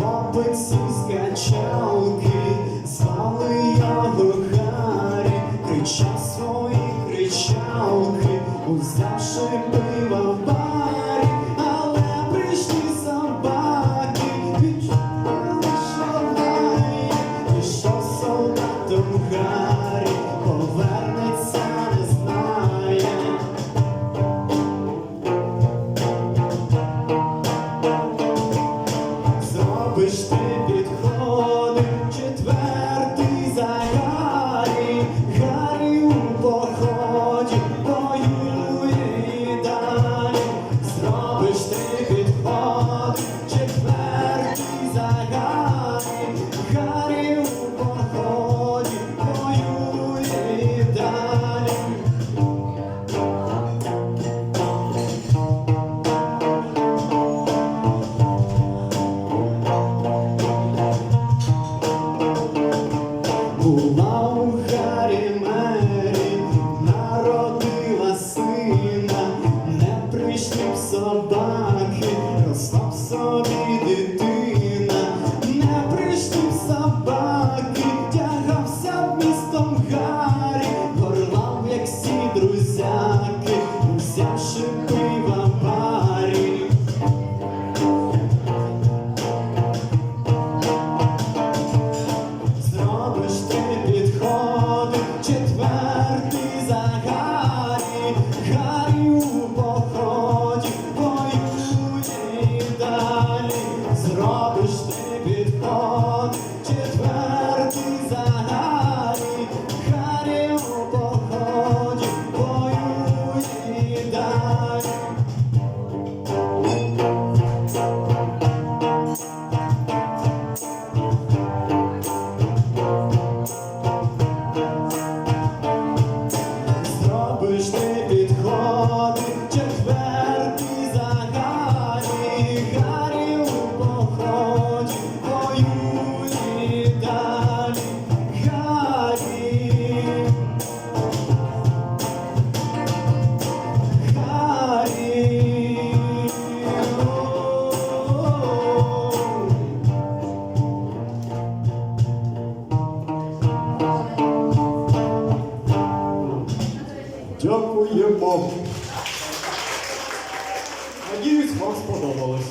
хлопець із качалки, звали його Харі, кричав. хліб собаки, розстав собі дитина, не прийшли собаки. зробиш ти підход, четвертий загалі, харі у поході, бою і далі. Надіюсь, вам сподобалось.